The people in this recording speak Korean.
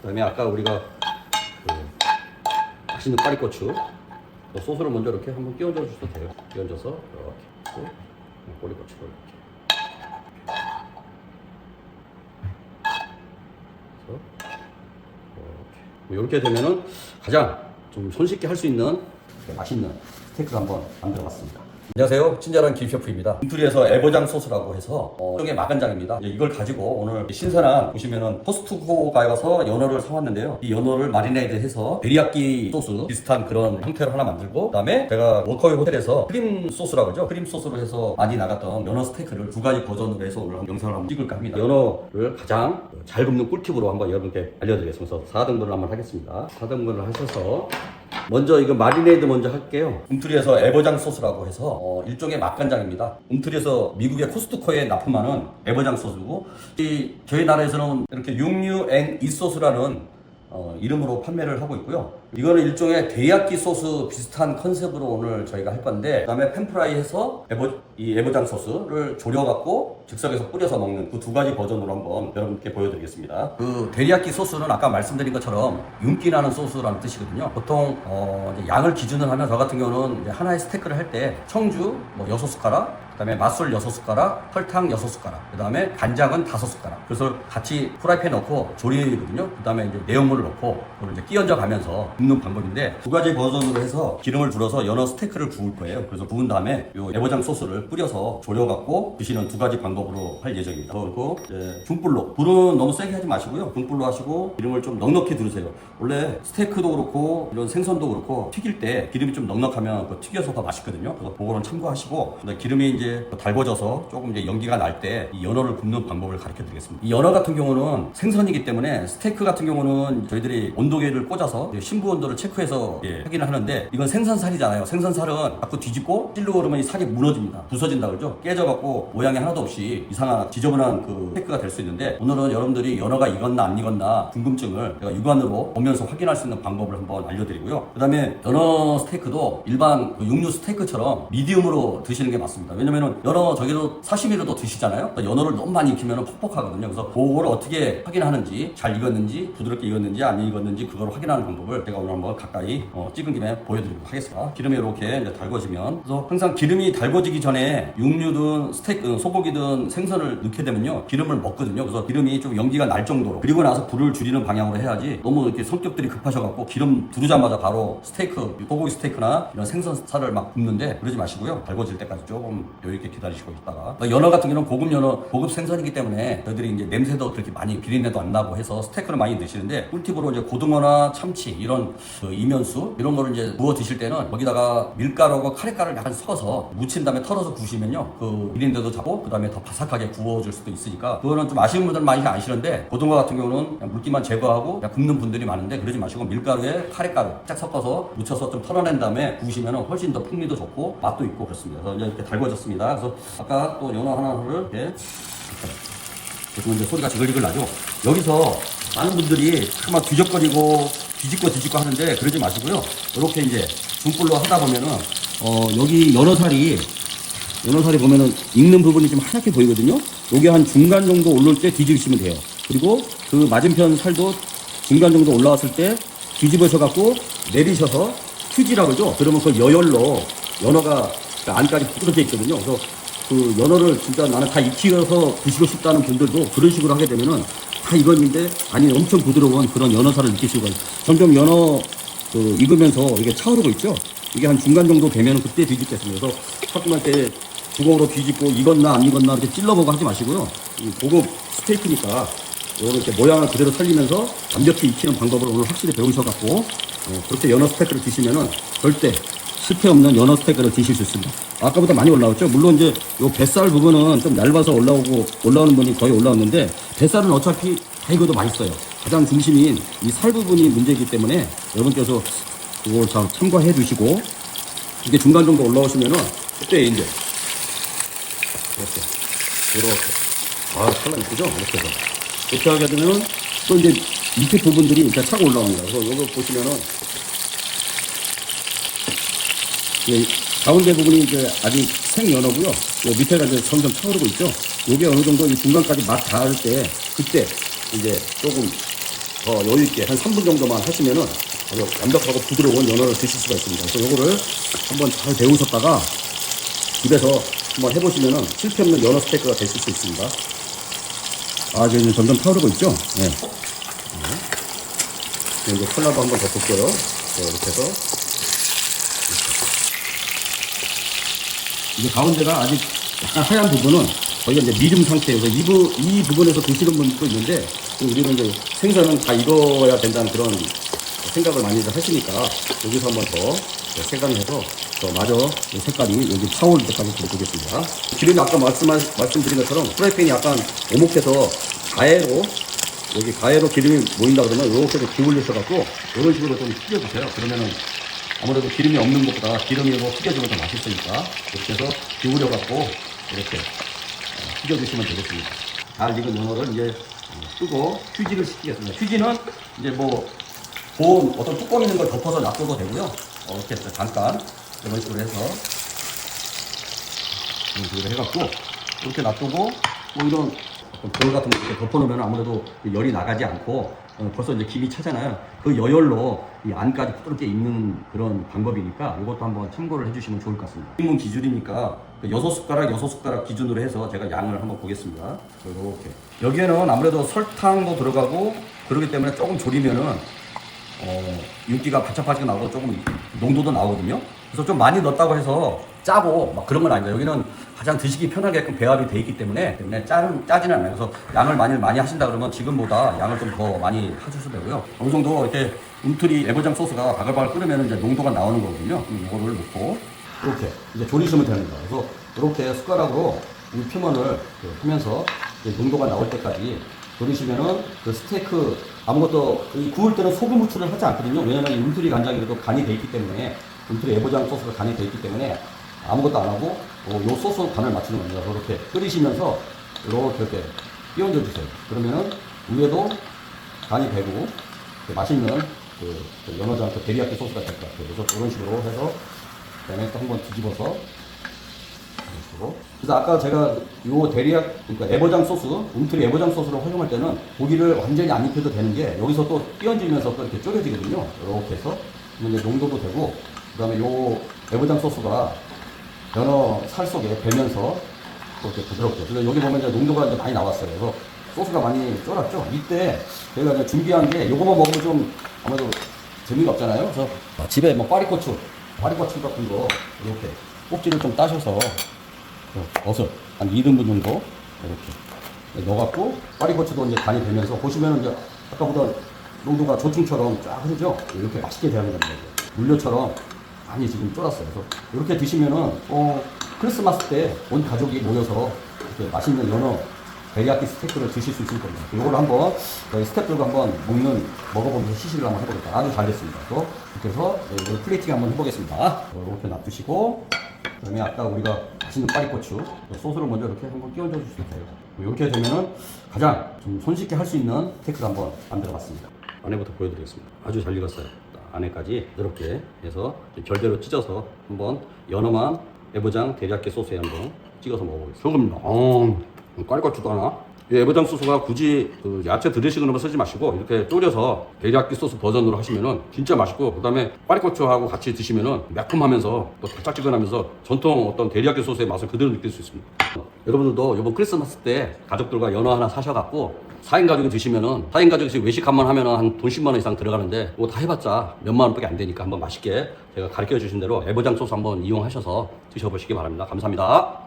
그다음에 아까 우리가 그 맛있는 까리고추 그 소스를 먼저 이렇게 한번 끼얹어 주셔도 돼요. 끼얹어서 이렇게 꼬리고추를 이렇게. 그래서 이렇게. 이렇게 되면은 가장 좀 손쉽게 할 수 있는 맛있는 스테이크를 한번 만들어 봤습니다. 안녕하세요. 친절한 김셰프입니다. 인투리에서 에버장 소스라고 해서 어, 이게 마간장입니다. 이걸 가지고 오늘 신선한 보시면은 포스트코가에 가서 연어를 사왔는데요. 이 연어를 마리네이드해서 베리야끼 소스 비슷한 그런 형태로 하나 만들고 그다음에 제가 워커웨이 호텔에서 크림 소스라고 하죠. 크림 소스로 해서 많이 나갔던 연어 스테이크를 두 가지 버전으로 해서 오늘 영상을 한번 찍을까 합니다. 연어를 가장 잘 굽는 꿀팁으로 한번 여러분께 알려드리겠습니다. 그래서 4등분을 한번 하겠습니다. 4등분을 하셔서 먼저 이거 마리네이드 먼저 할게요. 움트리에서 에버장 소스라고 해서 어, 일종의 맛간장입니다. 움트리에서 미국의 코스트코에 납품하는 에버장 소스고 이 저희 나라에서는 이렇게 육류 앤 이 소스라는 어, 이름으로 판매를 하고 있고요. 이거는 일종의 데야끼 소스 비슷한 컨셉으로 오늘 저희가 할 건데 그다음에 팬프라이 해서 에버, 이 에버장 소스를 졸여갖고 즉석에서 뿌려서 먹는 그 두 가지 버전으로 한번 여러분께 보여드리겠습니다. 그 데리야끼 소스는 아까 말씀드린 것처럼 윤기 나는 소스라는 뜻이거든요. 보통 어, 양을 기준으로 하면 저 같은 경우는 하나의 스테이크를 할 때 청주 뭐 여섯 숟가락 그다음에 맛술 6숟가락, 설탕 6숟가락, 그다음에 간장은 5숟가락. 그래서 같이 프라이팬에 넣고 조리거든요. 그다음에 이제 내용물을 넣고 그걸 이제 끼얹어 가면서 굽는 방법인데 두 가지 버전으로 해서 기름을 둘러서 연어 스테이크를 구울 거예요. 그래서 구운 다음에 요 에버장 소스를 뿌려서 졸여 갖고 드시는 두 가지 방법으로 할 예정입니다. 그리고 이제 중불로 불은 너무 세게 하지 마시고요. 중불로 하시고 기름을 좀 넉넉히 두르세요. 원래 스테이크도 그렇고 이런 생선도 그렇고 튀길 때 기름이 좀 넉넉하면 그 튀겨서 더 맛있거든요. 그래서 그거는 참고하시고 기름이 이제 달궈져서 조금 이제 연기가 날 때 이 연어를 굽는 방법을 가르쳐 드리겠습니다. 이 연어 같은 경우는 생선이기 때문에 스테이크 같은 경우는 저희들이 온도계를 꽂아서 이제 심부 온도를 체크해서 예, 확인을 하는데 이건 생선살이잖아요. 생선살은 자꾸 뒤집고 찔러 그러면 이 살이 무너집니다. 부서진다 그러죠. 깨져갖고 모양이 하나도 없이 이상한 지저분한 그 스테이크가 될 수 있는데 오늘은 여러분들이 연어가 익었나 안 익었나 궁금증을 제가 육안으로 보면서 확인할 수 있는 방법을 한번 알려드리고요. 그 다음에 연어 스테이크도 일반 그 육류 스테이크처럼 미디움으로 드시는 게 맞습니다. 왜냐면 은 연어 저기도 사시미로도 드시잖아요. 그러니까 연어를 너무 많이 익히면 퍽퍽하거든요. 그래서 그걸 어떻게 확인하는지 잘 익었는지 부드럽게 익었는지 안 익었는지 그걸 확인하는 방법을 제가 오늘 한번 가까이 어, 찍은 김에 보여드리도록 하겠습니다. 기름이 이렇게 이제 달궈지면 그래서 항상 기름이 달궈지기 전에 육류든 스테이크, 소고기든 생선을 넣게 되면요 기름을 먹거든요. 그래서 기름이 좀 연기가 날 정도로 그리고 나서 불을 줄이는 방향으로 해야지 너무 이렇게 성격들이 급하셔갖고 기름 두르자마자 바로 스테이크, 소고기 스테이크나 이런 생선 살을 막 굽는데 그러지 마시고요. 달궈질 때까지 조금 여유 있게 기다리시고 있다가 그러니까 연어 같은 경우는 고급 연어, 고급 생선이기 때문에 저희들이 이제 냄새도 그렇게 많이 비린내도 안 나고 해서 스테이크를 많이 드시는데 꿀팁으로 이제 고등어나 참치 이런 그 이면수 이런 거를 이제 구워 드실 때는 거기다가 밀가루하고 카레가루를 약간 섞어서 무친 다음에 털어서 구우시면요 그 비린내도 잡고 그 다음에 더 바삭하게 구워줄 수도 있으니까 그거는 좀 아시는 분들은 많이 아시는데 고등어 같은 경우는 그냥 물기만 제거하고 그냥 굽는 분들이 많은데 그러지 마시고 밀가루에 카레가루 쫙 섞어서 묻혀서 좀 털어낸 다음에 구우시면 훨씬 더 풍미도 좋고 맛도 있고 그렇습니다. 그래서 이제 이렇게 달궈졌습니다. 그래서 아까 또 연어 하나를 이렇게 그리고 이제 소리가 지글지글 나죠. 여기서 많은 분들이 막 뒤적거리고 뒤집고 뒤집고 하는데 그러지 마시고요. 이렇게 이제 중불로 하다 보면은 어 여기 연어 살이 연어 살이 보면은 익는 부분이 좀 하얗게 보이거든요. 여기 한 중간 정도 올라올 때 뒤집으시면 돼요. 그리고 그 맞은편 살도 중간 정도 올라왔을 때 뒤집어서 갖고 내리셔서 휴지라고 그러죠. 그러면 그 여열로 연어가 그 안까지 부드럽게 있거든요. 그래서 그 연어를 진짜 나는 다 익히셔서 드시고 싶다는 분들도 그런 식으로 하게 되면은 다 익었는데 아니 엄청 부드러운 그런 연어살을 느끼시고 점점 연어 그 익으면서 이게 차오르고 있죠. 이게 한 중간 정도 되면 그때 뒤집겠습니다. 그래서 조금만 때 구멍으로 뒤집고 익었나 안 익었나 이렇게 찔러보고 하지 마시고요. 이 고급 스테이크니까 이렇게 모양을 그대로 살리면서 완벽히 익히는 방법을 오늘 확실히 배우셔갖고 어, 그렇게 연어 스테이크를 드시면은 절대 실패 없는 연어 스테이크를 드실 수 있습니다. 아까보다 많이 올라왔죠. 물론 이제 요 뱃살 부분은 좀 얇아서 올라오고 올라오는 분이 거의 올라왔는데 뱃살은 어차피 다 익어도 맛있어요. 가장 중심인 이 살 부분이 문제이기 때문에 여러분께서 그걸 잘 참고해 주시고 이게 중간 정도 올라오시면은 그때 이제 이렇게 이렇게 아 컬러 이쁘죠? 이렇게 해서 이렇게 하게 되면 또 이제 밑에 부분들이 이렇게 차고 올라옵니다. 그래서 이거 보시면은 이 가운데 부분이 이제 아직 생연어고요. 요 밑에가 이제 점점 차오르고 있죠. 요게 어느 정도 이 중간까지 맛 닿을 때 그때 이제 조금 더 여유 있게 한 3분 정도만 하시면은 아주 완벽하고 부드러운 연어를 드실 수가 있습니다. 그래서 요거를 한번 잘 데우셨다가 집에서 한번 해보시면은 실패 없는 연어 스테이크가 되실 수 있습니다. 아, 이제 점점 타오르고 있죠? 네. 네. 이제 콜라도 한번 더 볼게요. 네, 이렇게 해서. 이게 가운데가 아직 약간 하얀 부분은 저희가 이제 미름 상태에서 이, 부, 이 부분에서 드시는 분도 있는데 우리는 이제 생선은 다 익어야 된다는 그런 생각을 많이 하시니까 여기서 한번 더 생각해서 더 마저 이 색깔이 여기 타올 때까지 보겠습니다. 기름이 아까 말씀, 말씀드린 것처럼 프라이팬이 약간 오목해서 가해로 여기 가해로 기름이 모인다 그러면 이렇게 좀 기울여셔갖고 이런 식으로 좀 튀겨주세요. 그러면은 아무래도 기름이 없는 것보다 기름이 뭐 튀겨주면 더 맛있으니까 이렇게 해서 기울여 갖고 이렇게 어, 튀겨주시면 되겠습니다. 잘 익은 연어를 이제 어, 뜨고 휴지를 시키겠습니다. 휴지는 이제 뭐 보온 어떤 뚜껑 있는 걸 덮어서 놔둬도 되고요. 어, 이렇게 해서 잠깐 이런 식으로 해서 이런 식으로 해갖고 이렇게 놔두고 뭐 이런 볼 같은 거 이렇게 덮어놓으면 아무래도 그 열이 나가지 않고 어, 벌써 이제 김이 차잖아요. 그 여열로 이 안까지 부드럽게 익는 그런 방법이니까 이것도 한번 참고를 해주시면 좋을 것 같습니다. 인문 기준이니까 그 여섯 숟가락 여섯 숟가락 기준으로 해서 제가 양을 한번 보겠습니다. 이렇게 여기에는 아무래도 설탕도 들어가고 그러기 때문에 조금 졸이면은 어, 윤기가 바짝바짝 나오고 조금 농도도 나오거든요. 그래서 좀 많이 넣었다고 해서 짜고 막 그런 건 아닙니다. 여기는 가장 드시기 편하게끔 배합이 돼 있기 때문에 때문에 짜, 짜지는 않아요. 그래서 양을 많이 많이 하신다 그러면 지금보다 양을 좀 더 많이 하셔도 되고요. 어느 정도 이렇게 움트리 애보장 소스가 바글바글 끓으면 이제 농도가 나오는 거거든요. 이거를 넣고 이렇게 이제 조리시면 됩니다. 그래서 이렇게 숟가락으로 이 표면을 그 하면서 농도가 나올 때까지 조리시면은 그 스테이크 아무것도 이 구울 때는 소금 후추를 하지 않거든요. 왜냐면 이 움트리 간장이 그래도 간이 돼 있기 때문에 움트리 애보장 소스가 간이 돼 있기 때문에 아무것도 안 하고 어, 요 소스 간을 맞추는 겁니다. 이렇게 끓이시면서 이렇게 이렇게 끼얹어 주세요. 그러면은 위에도 간이 이렇게 맛있는 그, 그 연어장 그 데리야끼 소스가 될 것 같아요. 그래서 이런 식으로 해서 그다음에 또 한번 뒤집어서. 그래서 아까 제가 요 데리약 그러니까 에버장 소스, 움트리 에버장 소스를 활용할 때는 고기를 완전히 안 입혀도 되는 게 여기서 또 끼얹으면서 또 이렇게 졸여지거든요. 이렇게 해서 이제 농도도 되고 그다음에 요 에버장 소스가 연어 살 속에 배면서 또 이렇게 부드럽게. 그래서 여기 보면 이제 농도가 이제 많이 나왔어요. 그래서 소스가 많이 쫄았죠. 이때 저희가 이제 준비한 게 요거만 먹으면 좀 아무래도 재미가 없잖아요. 그래서 집에 뭐 파리고추, 파리고추 같은 거 이렇게 꼭지를 좀 따셔서 그 버섯 한 2등분 정도 이렇게 넣어갖고 파리고추도 이제 간이 되면서 보시면은 이제 아까보다 농도가 조충처럼 쫙 흐르죠. 이렇게 맛있게 된다는 거예요. 물엿처럼 많이 지금 쫄았어요. 그래서 이렇게 드시면은 어 크리스마스 때 온 가족이 모여서 이렇게 맛있는 연어 데리야끼 스테이크를 드실 수 있을 겁니다. 이걸 한번 저희 스태프들과 한번 먹는 먹어보면서 시식을 한번 해보겠다. 아주 잘 됐습니다. 또 이렇게 해서 네, 플레이팅 한번 해보겠습니다. 이렇게 놔두시고 그다음에 아까 우리가 맛있는 파리고추 소스를 먼저 이렇게 한번 끼얹어 주시면 돼요. 이렇게 되면은 가장 좀 손쉽게 할 수 있는 스테이크를 한번 만들어봤습니다. 안에부터 보여드리겠습니다. 아주 잘 익었어요. 안에까지 이렇게 해서 결대로 찢어서 한번 연어만 애보장 데리야끼 소스에 한번 찍어서 먹어보겠습니다. 소금입니다. 어, 깔깔지도 않아. 이 애보장 소스가 굳이 그 야채 드레싱으로만 쓰지 마시고 이렇게 졸여서 데리야끼 소스 버전으로 하시면은 진짜 맛있고 그다음에 파리고추하고 같이 드시면은 매콤하면서 또 달짝지근하면서 전통 어떤 데리야끼 소스의 맛을 그대로 느낄 수 있습니다. 여러분들도 이번 크리스마스 때 가족들과 연어 하나 사셔갖고 4인 가족이 드시면은 4인 가족이 외식 한 번 하면은 한 돈 10만 원 이상 들어가는데 뭐다 해봤자 몇만 원밖에 안 되니까 한번 맛있게 제가 가르쳐 주신 대로 애보장 소스 한번 이용하셔서 드셔보시기 바랍니다. 감사합니다.